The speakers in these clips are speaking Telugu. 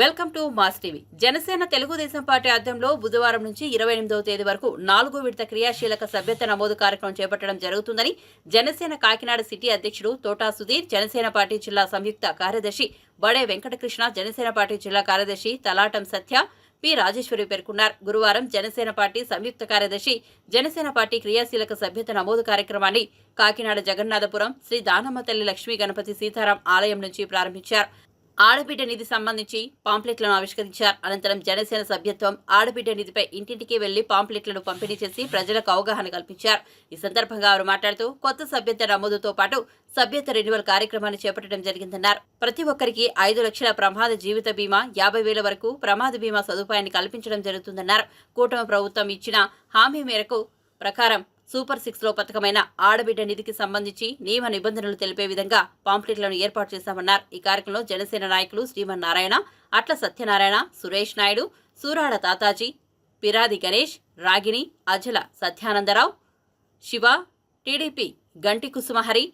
Welcome to mass TV. Janasena Telugu Desam party ఆధ్వర్యంలో బుధవారం నుంచి ఇరవై ఎనిమిదవ తేదీ వరకు నాలుగో విడత క్రియాశీలక సభ్యత నమోదు కార్యక్రమం చేపట్టడం జరుగుతుందని జనసేన కాకినాడ సిటీ అధ్యక్షుడు తోటా సుధీర్ జనసేన పార్టీ జిల్లా సంయుక్త కార్యదర్శి బడే వెంకటకృష్ణ జనసేన పార్టీ జిల్లా కార్యదర్శి తలాటం సత్య పి రాజేశ్వరి పేర్కొన్నారు. గురువారం జనసేన పార్టీ సంయుక్త కార్యదర్శి జనసేన పార్టీ క్రియాశీలక సభ్యత నమోదు కార్యక్రమాన్ని కాకినాడ జగన్నాథపురం శ్రీ దానమ్మ తల్లి లక్ష్మీ గణపతి సీతారాం ఆలయం నుంచి ప్రారంభించారు. ఆడబిడ్డ నిధి సంబంధించి పాంప్లెట్లను ఆవిష్కరించారు. అనంతరం జనసేన సభ్యత్వం ఆడబిడ్డ నిధిపై ఇంటింటికి వెళ్ళి పాంప్లెట్లను పంపిణీ చేసి ప్రజలకు అవగాహన కల్పించారు. ఈ సందర్భంగా వారు మాట్లాడుతూ కొత్త సభ్యత నమోదుతో పాటు సభ్యత రెన్యువల్ కార్యక్రమాన్ని చేపట్టడం జరిగిందన్నారు. ప్రతి ఒక్కరికి ఐదు లక్షల ప్రమాద జీవిత బీమా యాభై వేల వరకు ప్రమాద బీమా సదుపాయాన్ని కల్పించడం జరుగుతుందన్నారు. కూటమి ప్రభుత్వం ఇచ్చిన హామీ మేరకు ప్రకారం సూపర్ సిక్స్లో పథకమైన ఆడబిడ్డ నిధికి సంబంధించి నియమ నిబంధనలు తెలిపే విధంగా పాంప్లెట్లను ఏర్పాటు చేశామన్నారు. ఈ కార్యక్రమంలో జనసేన నాయకులు శ్రీమన్నారాయణ అట్ల సత్యనారాయణ సురేష్ నాయుడు సూరాడ తాతాజీ పిరాది గణేష్ రాగిణి అజల సత్యానందరావు శివ టీడీపీ గంటి కుసుమహరి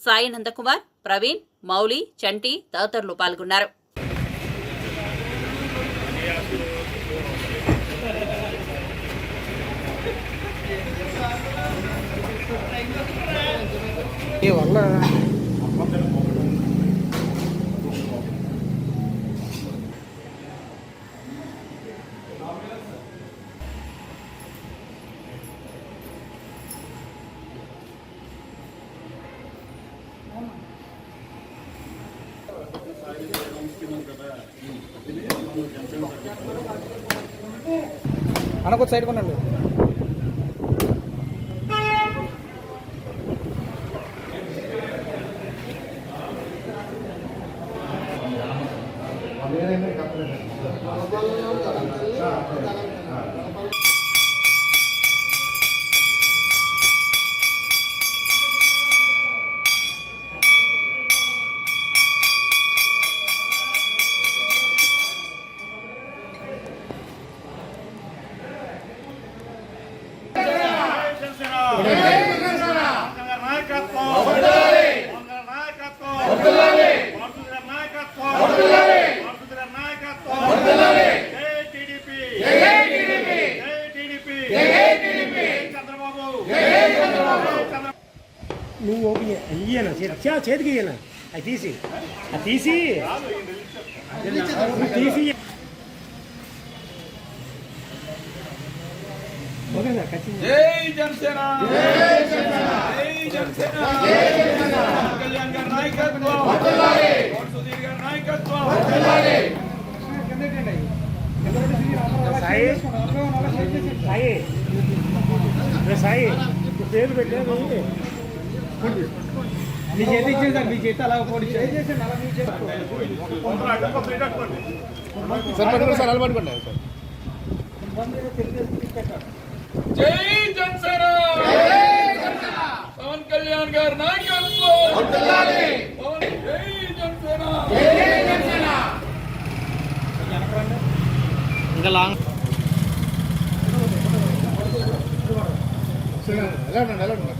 సాయి నందకుమార్ ప్రవీణ్ మౌలి చంటి తదితరులు పాల్గొన్నారు. ఈ వల్ల అనకొక సైడ్ కొనండి. నువ్వు ఓపెన్ చేయ- ఇయ్యనా చేతి చే- చేతికి ఇయ్యనా అది తీసి అది తీసి నువ్వు తీసి ఇయ్య. ఓకేనా ఖచ్చితంగా జై జనసేన జై జనసేన జై జనసేన కళ్యాణ్ గారి నాయకత్వం కోట సుధీర్ గారి నాయకత్వం సాయి సాయి రే సాయి నీ పేరు పెట్టేది మీ చేతి ఇచ్చేది సార్ మీ చేతి అలా చేతి సార్ పట్టుకోండి సార్ అలా పట్టుకోండి. సార్ జై జనసేన! పవన్ కళ్యాణ్ గారి నాయకత్వం! పవన్ జై జనసేన! ఇంకా లాంగ్. ఎలా ఉండండి ఎలా ఉండండి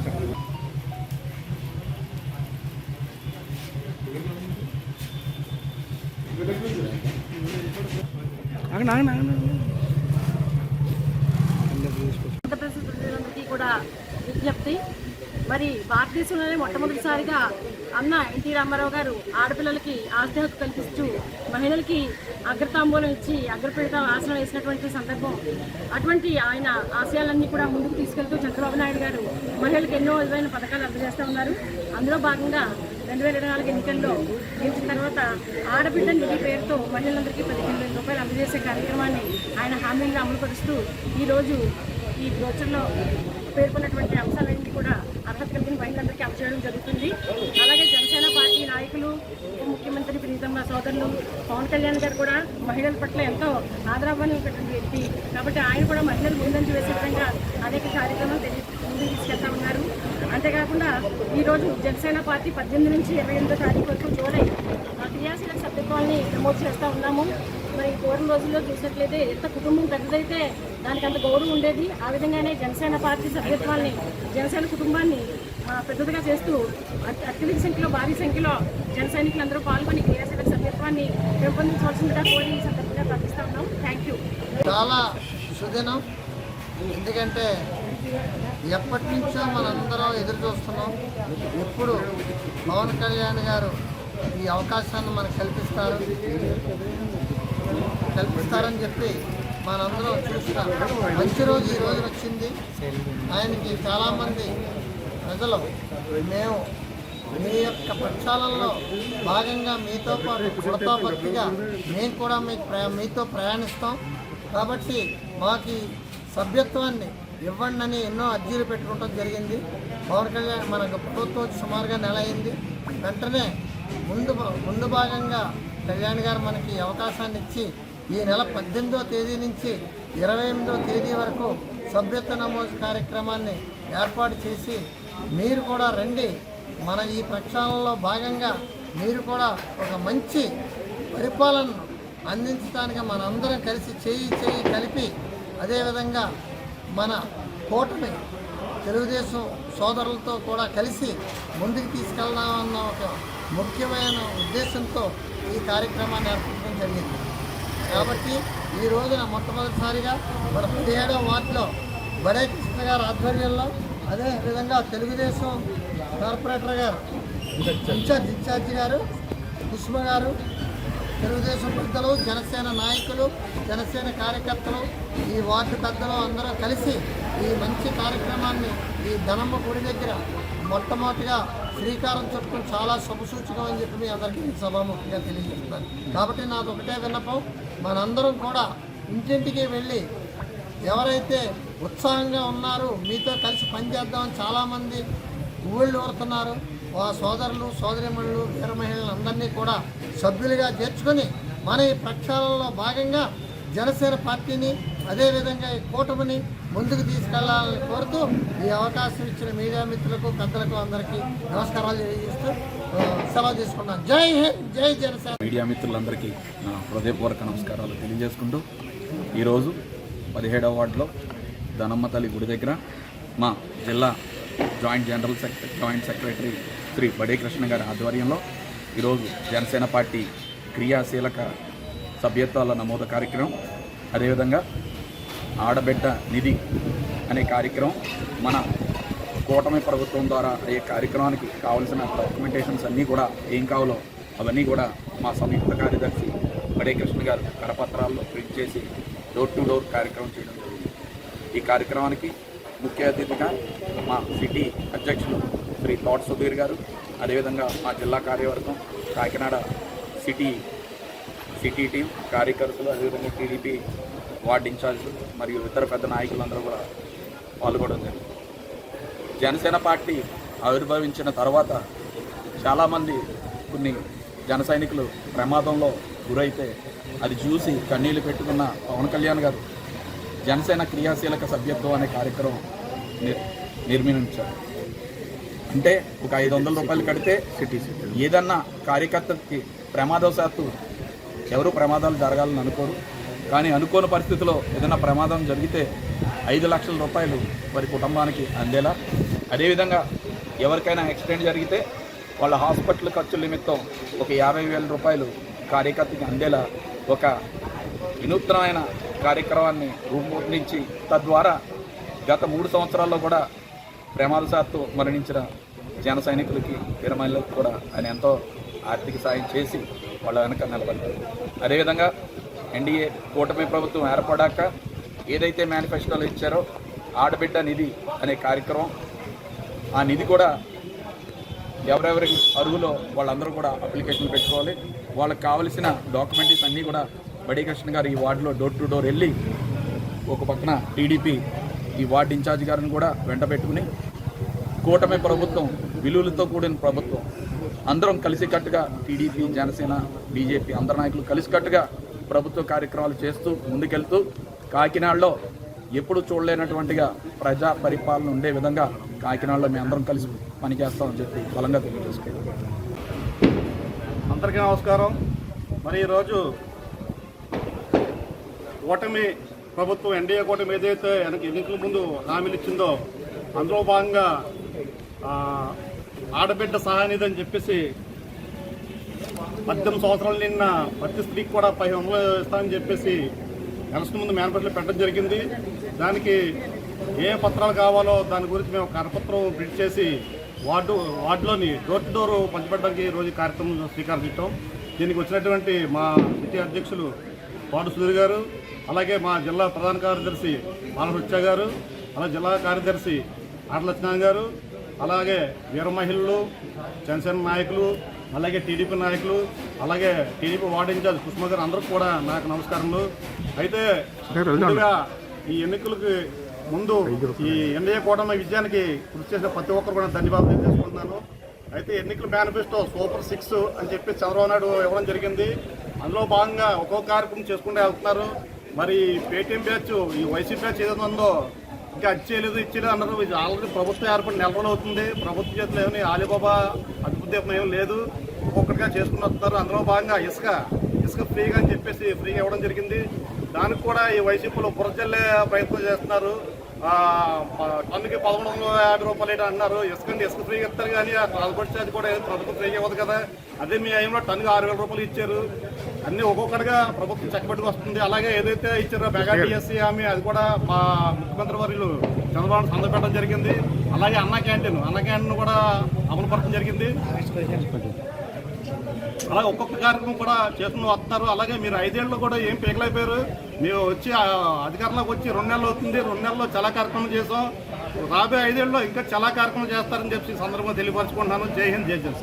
ఆంధ్రప్రదేశ్ ప్రజలందరికీ కూడా విజ్ఞప్తి. మరి భారతదేశంలోనే మొట్టమొదటిసారిగా అన్న ఎన్టీ రామారావు గారు ఆడపిల్లలకి ఆస్తి హక్కు కల్పిస్తూ మహిళలకి అగ్రతాంబూలం ఇచ్చి అగ్రపీఠ ఆసనం వేసినటువంటి సందర్భం. అటువంటి ఆయన ఆశయాలన్నీ కూడా ముందుకు తీసుకెళ్తూ చంద్రబాబు నాయుడు గారు మహిళలకు ఎన్నో విధమైన పథకాలు అందజేస్తూ ఉన్నారు. అందులో భాగంగా రెండు వేల ఇరవై నాలుగు ఎన్నికల్లో గెలిచిన తర్వాత ఆడబిడ్డ నిధి పేరుతో మహిళలందరికీ పదిహేను వేల రూపాయలు అందజేసే కార్యక్రమాన్ని ఆయన హామీలను అమలుపరుస్తూ ఈరోజు ఈ బ్రోచర్లో పేర్కొన్నటువంటి అంశాలన్నీ కూడా పవన్ కళ్యాణ్ గారు కూడా మహిళల పట్ల ఎంతో ఆదరాభాన్ని ఉన్నటువంటి వ్యక్తి. కాబట్టి ఆయన కూడా మహిళలు ముందంజ వేసే విధంగా అనేక కార్యక్రమాలు తెలియ ముందుకు తీసుకెళ్తా ఉన్నారు. అంతేకాకుండా ఈరోజు జనసేన పార్టీ పద్దెనిమిది నుంచి ఇరవై ఎనిమిదో తారీఖు వరకు జూలై క్రియాశీల సభ్యత్వాన్ని నమోదు చేస్తూ ఉన్నాము. మరి పూర్వం రోజుల్లో చూసినట్లయితే ఎంత కుటుంబం పెద్దదైతే దానికి అంత గౌరవం ఉండేది. ఆ విధంగానే జనసేన పార్టీ సభ్యత్వాన్ని జనసేన కుటుంబాన్ని పెద్దదిగా చేస్తూ అత్యధిక సంఖ్యలో భారీ సంఖ్యలో జన సైనికులందరూ పాల్గొని క్రియాశీలక సభ్యత్వాన్ని పెంపొందించవలసిందిగా కోరి ఈ సందర్భంగా ప్రార్థిస్తా ఉన్నాం. థ్యాంక్ యూ చాలా సుదినం ఎందుకంటే ఎప్పటి నుంచో మనందరం ఎదురు చూస్తున్నాం. ఎప్పుడు పవన్ కళ్యాణ్ గారు ఈ అవకాశాన్ని మనకు కల్పిస్తారు. కల్పిస్తారని చెప్పి మనందరం చూస్తాం. మంచి రోజు ఈ రోజు వచ్చింది. ఆయనకి చాలామంది ప్రజలు మేము మీ యొక్క ప్రక్షాళనలో భాగంగా మీతో పాటు కుడతా భక్తిగా మేము కూడా మీకు ప్రయా మీతో ప్రయాణిస్తాం. కాబట్టి మాకు సభ్యత్వాన్ని ఇవ్వండి అని ఎన్నో అర్జీలు పెట్టుకోవడం జరిగింది. పవన్ కళ్యాణ్ మనకు ప్రభుత్వం సుమారుగా నెల అయింది. వెంటనే ముందు ముందు భాగంగా కళ్యాణ్ గారు మనకి అవకాశాన్ని ఇచ్చి ఈ నెల పద్దెనిమిదో తేదీ నుంచి ఇరవై ఎనిమిదో తేదీ వరకు సభ్యత్వ నమోదు కార్యక్రమాన్ని ఏర్పాటు చేసి మీరు కూడా రండి. మన ఈ ప్రక్షాళనలో భాగంగా మీరు కూడా ఒక మంచి పరిపాలనను అందించడానికి మనందరం కలిసి చేయి చేయి కలిపి అదేవిధంగా మన కూటమి తెలుగుదేశం సోదరులతో కూడా కలిసి ముందుకు తీసుకెళ్దామన్న ఒక ముఖ్యమైన ఉద్దేశంతో ఈ కార్యక్రమాన్ని ఏర్పడటం జరిగింది. కాబట్టి ఈ రోజున మొట్టమొదటిసారిగా మన పదిహేడవ వార్డులో బడే కృష్ణ గారి ఆధ్వర్యంలో అదేవిధంగా తెలుగుదేశం కార్పొరేటర్ గారు ఇన్ఛార్జ్ ఇన్ఛార్జి గారు కుసుమ గారు తెలుగుదేశం పెద్దలు జనసేన నాయకులు జనసేన కార్యకర్తలు ఈ వార్డు పెద్దలు అందరూ కలిసి ఈ మంచి కార్యక్రమాన్ని ఈ ధనమ్మ గుడి దగ్గర మొట్టమొదటిగా శ్రీకారం చుట్టడం చాలా శుభసూచకం అని చెప్పి మీ అందరికీ ఈ సభాముఖంగా తెలియజేస్తున్నాను. కాబట్టి నాకు ఒకటే విన్నపం మనందరం కూడా ఇంటింటికి వెళ్ళి ఎవరైతే ఉత్సాహంగా ఉన్నారో మీతో కలిసి పనిచేద్దామని చాలామంది ఊళ్ళు ఊరుతున్నారు ఆ సోదరులు సోదరిమణులు వీర మహిళలు అందరినీ కూడా సభ్యులుగా చేర్చుకొని మన ఈ ప్రక్షాళనలో భాగంగా జనసేన పార్టీని అదేవిధంగా ఈ కూటమిని ముందుకు తీసుకెళ్ళాలని కోరుతూ ఈ అవకాశం ఇచ్చిన మీడియా మిత్రులకు పెద్దలకు అందరికీ నమస్కారాలు తెలియజేస్తూ సెలవు తీసుకున్నాను జై హింద్ జై జనసేన. మీడియా మిత్రులందరికీ నా హృదయపూర్వక నమస్కారాలు తెలియజేసుకుంటూ ఈరోజు పదిహేడవ వార్డులో ధనమ్మ తల్లి గుడి దగ్గర మా జిల్లా joint general secretary joint secretary Shri Bade Krishna గారి ఆధ్వర్యంలో ఈరోజు జనసేన పార్టీ క్రియాశీలక సభ్యత్వాల నమోదు కార్యక్రమం. అదేవిధంగా ఆడబిడ్డ నిధి అనే కార్యక్రమం మన కూటమి ప్రభుత్వం ద్వారా అయ్యే కార్యక్రమానికి కావలసిన డాక్యుమెంటేషన్స్ అన్నీ కూడా ఏం కావాలో అవన్నీ కూడా మా సంయుక్త కార్యదర్శి బడే కృష్ణ గారు కరపత్రాల్లో ప్రింట్ చేసి డోర్ టు డోర్ కార్యక్రమం చేయడం జరిగింది. ఈ కార్యక్రమానికి ముఖ్య అతిథిగా మా సిటీ అధ్యక్షులు శ్రీ తోట సుధీర్ గారు అదేవిధంగా మా జిల్లా కార్యవర్గం కాకినాడ సిటీ సిటీ టీం కార్యకర్తలు అదేవిధంగా టీడీపీ వార్డు ఇన్ఛార్జీలు మరియు ఇతర పెద్ద నాయకులందరూ కూడా పాల్గొనడం జరిగింది. జనసేన పార్టీ ఆవిర్భవించిన తర్వాత చాలామంది కొన్ని జన సైనికులు ప్రమాదంలో గురైతే అది చూసి కన్నీళ్ళు పెట్టుకున్న పవన్ కళ్యాణ్ గారు జనసేన క్రియాశీలక సభ్యత్వం అనే కార్యక్రమం నిర్ నిర్మించారు. అంటే ఒక ఐదు వందల రూపాయలు కడితే ఏదన్నా కార్యకర్తకి ప్రమాదవశాత్తు ఎవరు ప్రమాదాలు జరగాలని అనుకోరు. కానీ అనుకోని పరిస్థితిలో ఏదైనా ప్రమాదం జరిగితే ఐదు లక్షల రూపాయలు వారి కుటుంబానికి అందేలా. అదేవిధంగా ఎవరికైనా యాక్సిడెంట్ జరిగితే వాళ్ళ హాస్పిటల్ ఖర్చుల నిమిత్తం ఒక యాభై వేల రూపాయలు కార్యకర్తకి అందేలా ఒక వినూత్నమైన కార్యక్రమాన్ని రూపొందించి తద్వారా గత మూడు సంవత్సరాల్లో కూడా ప్రమాదశాత్తు మరణించిన జన సైనికులకి వీరమహిళలకు కూడా ఆయన ఎంతో ఆర్థిక సాయం చేసి వాళ్ళ వెనక నిలబడ్డారు. అదేవిధంగా ఎన్డీఏ కూటమి ప్రభుత్వం ఏర్పడాక ఏదైతే మేనిఫెస్టోలు ఇచ్చారో ఆడబిడ్డ నిధి అనే కార్యక్రమం ఆ నిధి కూడా ఎవరెవరి అరుగులో వాళ్ళందరూ కూడా అప్లికేషన్ పెట్టుకోవాలి. వాళ్ళకి కావలసిన డాక్యుమెంటరీస్ అన్నీ కూడా బడి కృష్ణ గారు ఈ వార్డులో డోర్ టు డోర్ వెళ్ళి ఒక పక్కన టీడీపీ ఈ వార్డు ఇన్ఛార్జ్ గారిని కూడా వెంట పెట్టుకుని కూటమి ప్రభుత్వం విలువలతో కూడిన ప్రభుత్వం అందరం కలిసికట్టుగా టీడీపీ జనసేన బీజేపీ అందరు నాయకులు కలిసికట్టుగా ప్రభుత్వ కార్యక్రమాలు చేస్తూ ముందుకెళ్తూ కాకినాడలో ఎప్పుడు చూడలేనటువంటిగా ప్రజా పరిపాలన ఉండే విధంగా కాకినాడలో మేము అందరం కలిసి పనిచేస్తామని చెప్పి బలంగా తెలియజేసుకుంటాం అందరికీ నమస్కారం. మరి ఈరోజు కూటమి ప్రభుత్వం ఎన్డీఏ కూటమి ఏదైతే వెనక ఎన్నికల ముందు హామీలు ఇచ్చిందో అందులో భాగంగా ఆడబిడ్డ సహాయనిధి అని చెప్పేసి పద్దెనిమిది సంవత్సరాలు నిన్న ప్రతి స్త్రీకి కూడా పది వందలు ఇస్తామని చెప్పేసి ఎలక్షన్ ముందు మేనిఫెస్టోలో పెట్టడం జరిగింది. దానికి ఏ పత్రాలు కావాలో దాని గురించి మేము కరపత్రం ప్రింట్ చేసి వార్డు వార్డులోని డోర్ టు డోర్ పంచిపెట్టడానికి రోజు కార్యక్రమం స్వీకరించడం దీనికి వచ్చినటువంటి మా సిటీ అధ్యక్షులు పాడు సుధీర్ గారు అలాగే మా జిల్లా ప్రధాన కార్యదర్శి బాలహృత్య గారు అలాగే జిల్లా కార్యదర్శి ఆటలక్ష్మణ్ గారు అలాగే వీర మహిళలు జనసేన నాయకులు అలాగే టీడీపీ నాయకులు అలాగే టీడీపీ వార్డు ఇన్ఛార్జ్ కుసుమ గారు అందరూ కూడా నాకు నమస్కారములు. అయితే ముందుగా ఈ ఎన్నికలకు ముందు ఈ ఎన్డీఏ కూటమి విజయానికి కృషి చేసిన ప్రతి ఒక్కరు కూడా ధన్యవాదాలు తెలియజేసుకుంటున్నాను. అయితే ఎన్నికల మేనిఫెస్టో సూపర్ సిక్స్ అని చెప్పి చంద్రబాబు నాయుడు ఇవ్వడం జరిగింది. అందులో భాగంగా ఒక్కొక్క కార్యక్రమం చేసుకుంటూ వెళ్తున్నారు. మరి పేటీఎం బ్యాచ్ ఈ వైసీపీ బ్యాచ్ ఏదైనా ఉందో ఇంకా అది చేయలేదు ఇచ్చేయలేదు అన్నారు. ఆల్రెడీ ప్రభుత్వం ఏర్పడి నెల రోజులు అవుతుంది. ప్రభుత్వం చేతిలో ఏమని ఆలీబాబా అభివృద్ధి ఏం లేదు. ఒక్కొక్కటిగా చేసుకుని వస్తున్నారు. అందులో భాగంగా ఇసుక ఇసుక ఫ్రీగా అని చెప్పేసి ఫ్రీగా ఇవ్వడం జరిగింది. దానికి కూడా ఈ వైసీపీలో బురజల్లే ప్రయత్నం చేస్తున్నారు. టన్నుకి పదకొండు వందల యాభై రూపాయలు ఏంటి అన్నారు. ఇసుకండి ఇసుక ఫ్రీగా ఇస్తారు కానీ ఆ ట్రాన్స్పోర్ట్ ఛార్జ్ కూడా ప్రభుత్వం ఫ్రీగా ఇవ్వదు కదా. అదే మీ టైంలో టన్నుకి ఆరు వేల రూపాయలు ఇచ్చారు. అన్ని ఒక్కొక్కటిగా ప్రభుత్వం చక్కబెట్టుకు వస్తుంది. అలాగే ఏదైతే ఇచ్చారో మెగా టీఎస్సీ హామీ అది కూడా మా ముఖ్యమంత్రి వర్యులు చంద్రబాబు సందర్భం జరిగింది. అలాగే అన్న క్యాంటీన్ అన్న క్యాంటీన్ కూడా అమలు పడటం జరిగింది. అలాగే ఒక్కొక్క కార్యక్రమం కూడా చేస్తున్న వస్తున్నారు అలాగే మీరు ఐదేళ్ళు కూడా ఏం పీకలైపోయారు? మేము వచ్చి అధికారంలోకి వచ్చి రెండు నెలలు అవుతుంది. రెండు నెలల్లో చాలా కార్యక్రమం చేసాం రాబోయే ఐదేళ్ళలో ఇంకా చాలా కార్యక్రమం చేస్తారని చెప్పి సందర్భంగా తెలియపరచుకుంటున్నాను. జై హింద్ జై జనసేన.